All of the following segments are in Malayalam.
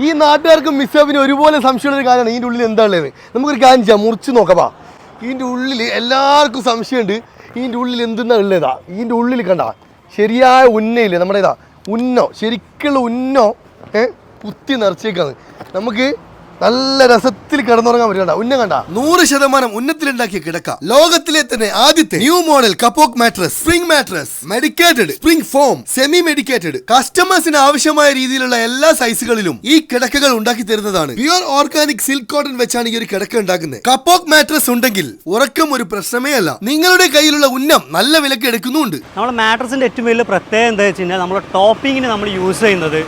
ഈ നാട്ടുകാർക്കും മിസ്സാപ്പിന് ഒരുപോലെ സംശയമുള്ള ഒരു കാര്യമാണ്. ഇതിന്റെ ഉള്ളിൽ എന്താ ഉള്ളത്? നമുക്കൊരു കാര്യം ചെയ്യാം. മുറിച്ച് നോക്കപ്പാ ഇതിന്റെ ഉള്ളിൽ എല്ലാവർക്കും സംശയമുണ്ട്. ഇതിന്റെ ഉള്ളിൽ എന്തെന്നാ ഉള്ളതാ? ഇതിന്റെ ഉള്ളിൽ കണ്ട ശരിയായ ഉന്നയില്ലേ? നമ്മുടെ ഇതാ ഉന്നോ ശരിക്കുള്ള ഉന്നോ ഏഹ് കുത്തി നിറച്ചേക്കാണ്. നമുക്ക് നല്ല രസത്തിൽ കിടന്നുറങ്ങാൻ പറ്റണ്ട ഉന്നം കണ്ട? നൂറ് ശതമാനം ഉന്നത്തിലുണ്ടാക്കിയ കിടക്ക. ലോകത്തിലെ തന്നെ ആദ്യത്തെ new model kapok mattress spring mattress medicated spring foam semi medicated കസ്റ്റമേഴ്സിന് ആവശ്യമായ രീതിയിലുള്ള എല്ലാ സൈസുകളിലും ഈ കിടക്കകൾ ഉണ്ടാക്കി തരുന്നതാണ്. പ്യുർ ഓർഗാനിക് സിൽക്ക് കോട്ടൺ വെച്ചാണ് ഈ ഒരു കിടക്ക ഉണ്ടാക്കുന്നത്. കപ്പോക്ക് മാട്രസ് ഉണ്ടെങ്കിൽ ഉറക്കം ഒരു പ്രശ്നമേ അല്ല. നിങ്ങളുടെ കയ്യിലുള്ള ഉന്നം നല്ല വിലക്ക് എടുക്കുന്നുണ്ട് നമ്മുടെ മാട്രസിന്റെ ഏറ്റവും വലിയ പ്രത്യേകത എന്താ വെച്ച് കഴിഞ്ഞാൽ നമ്മൾ ടോപ്പിങ്ങിന് നമ്മൾ യൂസ് ചെയ്യുന്നത്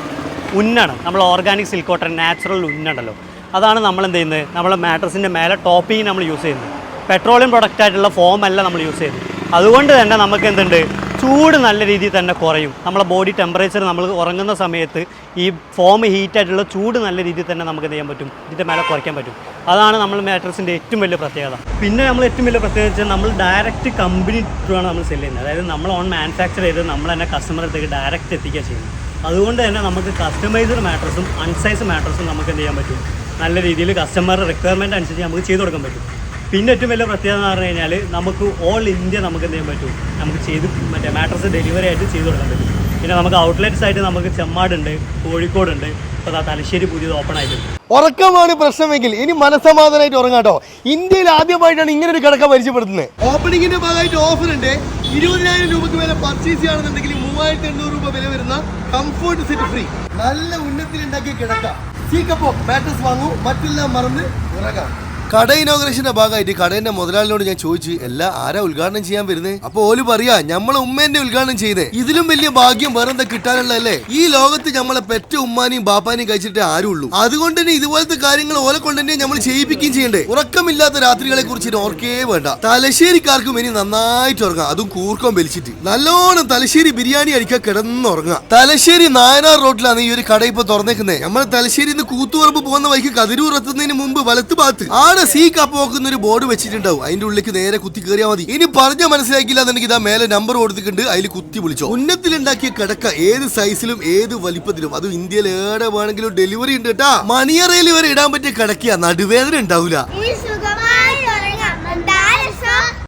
ഉന്നാണ്. നമ്മൾ ഓർഗാനിക് സിൽക്ക് കോട്ടൺ നാച്ചുറൽ ഉന്നുണ്ടല്ലോ അതാണ് നമ്മൾ എന്ത് ചെയ്യുന്നത്? നമ്മൾ മാട്രസിന്റെ മേലെ ടോപ്പിങ് നമ്മൾ യൂസ് ചെയ്യുന്നത്. പെട്രോളിയം പ്രൊഡക്റ്റ് ആയിട്ടുള്ള ഫോം അല്ല നമ്മൾ യൂസ് ചെയ്യുന്നത്. അതുകൊണ്ട് തന്നെ നമുക്ക് എന്തുണ്ട്? ചൂട് നല്ല രീതിയിൽ തന്നെ കുറയും. നമ്മളെ ബോഡി ടെമ്പറേച്ചർ നമ്മൾ ഉറങ്ങുന്ന സമയത്ത് ഈ ഫോം ഹീറ്റായിട്ടുള്ള ചൂട് നല്ല രീതിയിൽ തന്നെ നമുക്ക് ചെയ്യാൻ പറ്റും? ഇതിന്റെ മേലെ കുറയ്ക്കാൻ പറ്റും. അതാണ് നമ്മൾ മാട്രസിന്റെ ഏറ്റവും വലിയ പ്രത്യേകത. പിന്നെ നമ്മൾ ഏറ്റവും വലിയ പ്രത്യേകത വെച്ചാൽ നമ്മൾ ഡയറക്റ്റ് കമ്പനി ആണ് നമ്മൾ സെൽ ചെയ്യുന്നത്. അതായത് നമ്മൾ ഓൺ മാനുഫാക്ചർ ചെയ്ത് നമ്മൾ തന്നെ കസ്റ്റമറിലേക്ക് ഡയറക്റ്റ് എത്തിക്കുക ചെയ്യുന്നത്. അതുകൊണ്ട് തന്നെ നമുക്ക് കസ്റ്റമൈസ്ഡ് മാട്രസും അൺസൈസ് മാട്രസും നമുക്ക് എന്ത് ചെയ്യാൻ പറ്റും? നല്ല രീതിയിൽ കസ്റ്റമറുടെ റിക്വയർമെന്റ് അനുസരിച്ച് നമുക്ക് ചെയ്തു കൊടുക്കാൻ പറ്റും. പിന്നെ ഏറ്റവും വലിയ പ്രത്യേകത എന്ന് പറഞ്ഞു കഴിഞ്ഞാൽ നമുക്ക് ഓൾ ഇന്ത്യ നമുക്ക് എന്ത് ചെയ്യാൻ പറ്റും? നമുക്ക് ചെയ്ത് മറ്റേ മാട്രസ് ഡെലിവറി ആയിട്ട് ചെയ്തു കൊടുക്കാൻ പറ്റും. പിന്നെ നമുക്ക് ഔട്ട്ലെറ്റ്സ് ആയിട്ട് നമുക്ക് ചെമ്മാടുണ്ട് കോഴിക്കോടുണ്ട് ഇപ്പോൾ ദാ തലശ്ശേരി പുതിയത് ഓപ്പൺ ആയിട്ടുണ്ട്. ഉറക്കമാണ് പ്രശ്നമെങ്കിൽ ഇനി മനസമാധാനമായിട്ട് ഉറങ്ങാട്ടോ. ഇന്ത്യയിൽ ആദ്യമായിട്ടാണ് ഇങ്ങനെ ഒരു കിടക്ക പരിചയപ്പെടുത്തുന്നത് ഓപ്പണിംഗിന്റെ ഭാഗമായിട്ട് ഓഫർ ഉണ്ട് ഇരുപതിനായിരം രൂപയ്ക്ക് വില പർച്ചേസ് ചെയ്യുകയാണെന്നുണ്ടെങ്കിൽ മൂവായിരത്തി എണ്ണൂറ് രൂപ വില വരുന്ന കംഫോർട്ട് സെറ്റ് ഫ്രീ നല്ല ഉന്നത്തിൽ ഉണ്ടാക്കിയ കിടക്ക. சீக்கப்போ பேட்டர்ஸ் வாங்கும் மட்டில்லாம் மறந்து விறகாம் കട ഇനോഗ്രേഷന്റെ ഭാഗമായിട്ട് കടേന്റെ മുതലാളിനോട് ഞാൻ ചോദിച്ചു എല്ലാ ആരാ ഉദ്ഘാടനം ചെയ്യാൻ വരുന്നത് അപ്പൊ ഓൽ പറയാ നമ്മളെ ഉമ്മേന്റെ ഉദ്ഘാടനം ചെയ്തേ. ഇതിലും വലിയ ഭാഗ്യം വേറെന്താ കിട്ടാനുള്ളല്ലേ ഈ ലോകത്ത് നമ്മളെ പെറ്റ ഉമ്മാനെയും ബാപ്പാനെയും കഴിച്ചിട്ട് ആരും ഉള്ളൂ അതുകൊണ്ട് തന്നെ ഇതുപോലത്തെ കാര്യങ്ങൾ ഓലെ കൊണ്ട് തന്നെ നമ്മൾ ചെയ്യിപ്പിക്കുകയും ചെയ്യണ്ടേ. ഉറക്കമില്ലാത്ത രാത്രികളെ കുറിച്ച് ഓർക്കേ വേണ്ട. തലശ്ശേരിക്കാർക്കും ഇനി നന്നായിട്ട് ഉറങ്ങാം. അതും കൂർക്കം വലിച്ചിട്ട്. നല്ലോണം തലശ്ശേരി ബിരിയാണി അടിക്കാൻ കിടന്നുറങ്ങാം. തലശ്ശേരി നായനാർ റോഡിലാണ് ഈ ഒരു കട ഇപ്പൊ തുറന്നേക്കുന്നത് നമ്മൾ തലശ്ശേരി നിന്ന് കൂത്തുപറമ്പ് പോകുന്ന വഴിക്ക് കതിരൂർ എത്തുന്നതിന് മുമ്പ് വലത്ത് ഭാഗത്ത് ആടെ സീ കപ്പ് നോക്കുന്ന ഒരു ബോർഡ് വെച്ചിട്ടുണ്ടാവും. അതിന്റെ ഉള്ളിലേക്ക് നേരെ കുത്തി കയറിയാൽ മതി. ഇനി പറഞ്ഞ മനസ്സിലാക്കില്ല എന്നുണ്ടെങ്കിൽ ഇതാ മേലെ നമ്പർ കൊടുത്തിട്ടുണ്ട്. അതിൽ കുത്തി വിളിച്ചോ. ഉന്നത്തിലുണ്ടാക്കിയ കിടക്ക ഏത് സൈസിലും ഏത് വലിപ്പത്തിലും. അതും ഇന്ത്യയിൽ ഏടെ വേണമെങ്കിലും ഡെലിവറി ഉണ്ട് കേട്ടാ. മണിയറയിൽ വരെ ഇടാൻ പറ്റിയ കിടക്കിയ. നടുവേദന ഉണ്ടാവില്ല